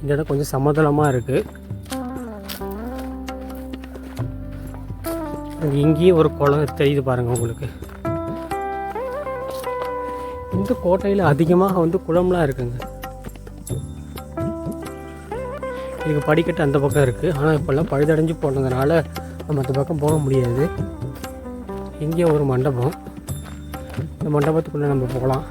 இந்த இடம் கொஞ்சம் சமதளமாக இருக்குது இங்கேயும் ஒரு குளம் தெரியுது பாருங்கள் உங்களுக்கு. இந்த கோட்டையில் அதிகமாக வந்து குளம்லாம் இருக்குங்க. இதுக்கு படிக்கட்டு அந்த பக்கம் இருக்குது ஆனால் இப்போல்லாம் பழுதடைஞ்சு போனதுனால நம்ம அந்த பக்கம் போக முடியாது. இங்கே ஒரு மண்டபம். இந்த மண்டபத்துக்குள்ளே நம்ம போகலாம்.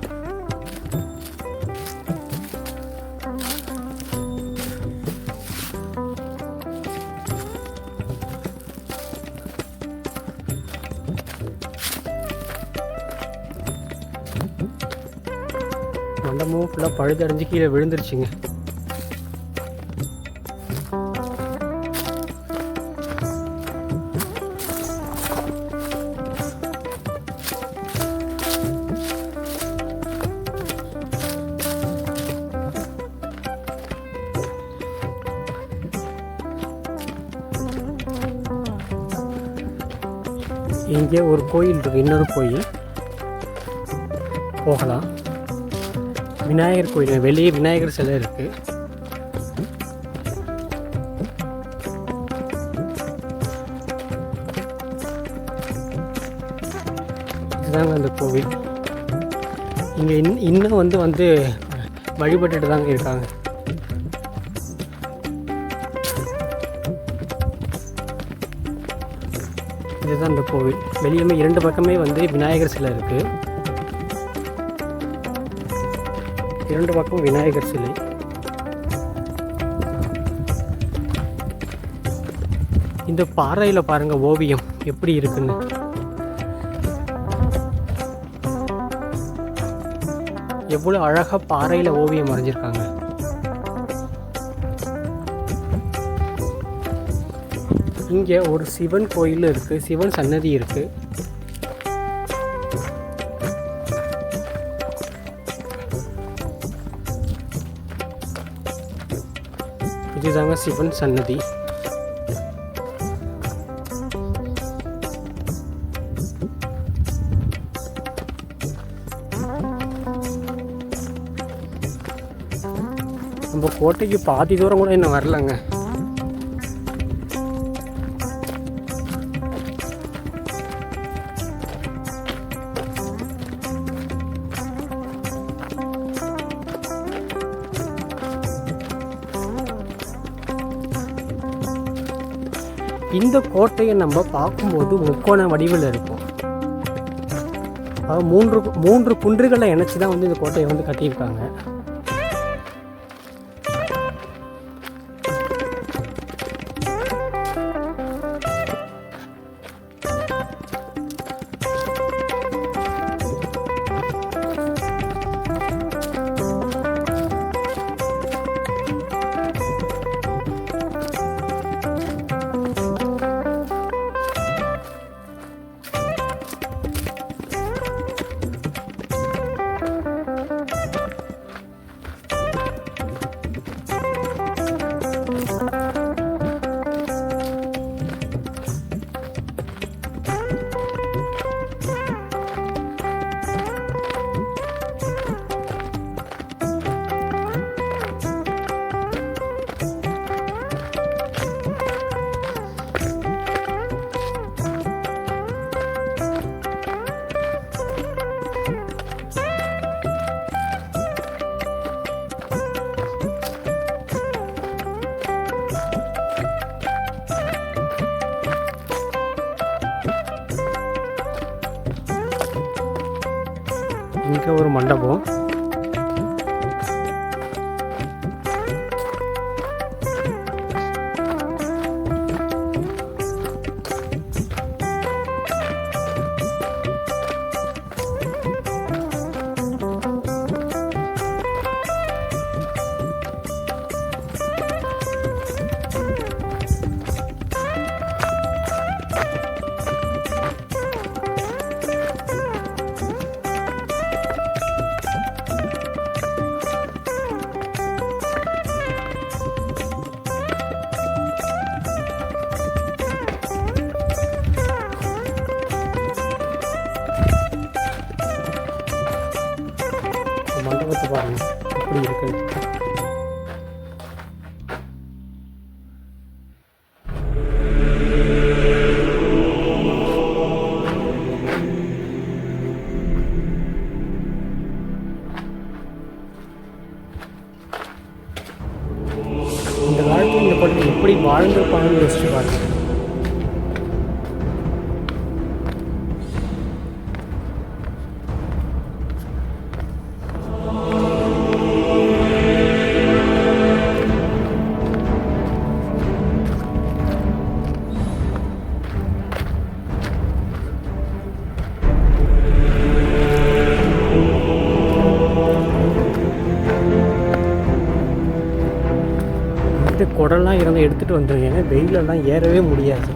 மண்டபமும் ஃபுல்லாக பழுதடைஞ்சு கீழே விழுந்துருச்சுங்க. இங்கே ஒரு கோயில் இருக்கு இன்னொரு கோயில். போகலாம். விநாயகர் கோயில் வெளியே விநாயகர் சிலை இருக்கு. இதுதாங்க அந்த கோவில். இங்கே இன் இன்னும் வந்து வந்து வழிபட்டுட்டு தாங்க இருக்காங்க. இதுதான் அந்த கோவில். வெளியுமே இரண்டு பக்கமே வந்து விநாயகர் சிலை இருக்குது இரண்டு பக்கம் விநாயகர் சிலை. இந்த பாறையில் பாருங்க ஓவியம் எப்படி இருக்குன்னு. எவ்வளோ அழகாக பாறையில் ஓவியம் வரைஞ்சிருக்காங்க. இங்கே ஒரு சிவன் கோயில் இருக்குது சிவன் சன்னதி இருக்குது இதுதாங்க சிவன் சன்னதி. நம்ம கோட்டைக்கு பாதி தூரம் கூட இன்னும் வரலங்க. இந்த கோட்டையை நம்ம பார்க்கும்போது முக்கோண வடிவில் இருக்கும். அதாவது மூன்று மூன்று குன்றுகளை இணைச்சி தான் வந்து இந்த கோட்டையை வந்து கட்டியிருக்காங்க. இருக்க ஒரு மண்டபம். இந்த மண்டபத்தை பாருங்க அப்படியே குடலாம் இருந்து எடுத்துகிட்டு வந்துருங்க வெயிலெல்லாம் ஏறவே முடியாது.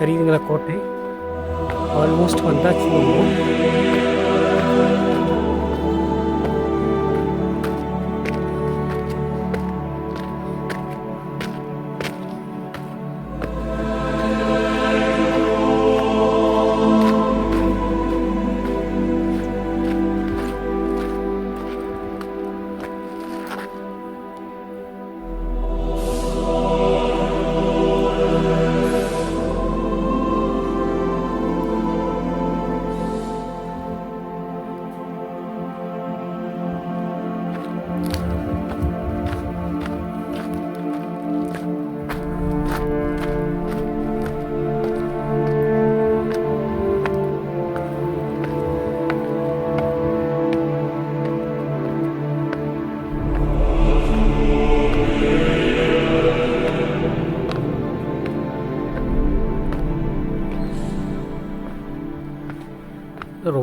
சரிங்களா கோட்டை? ஆல்மோஸ்ட் வந்தாச்சு நம்ம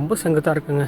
ரொம்ப செங்கத்தாக இருக்குங்க.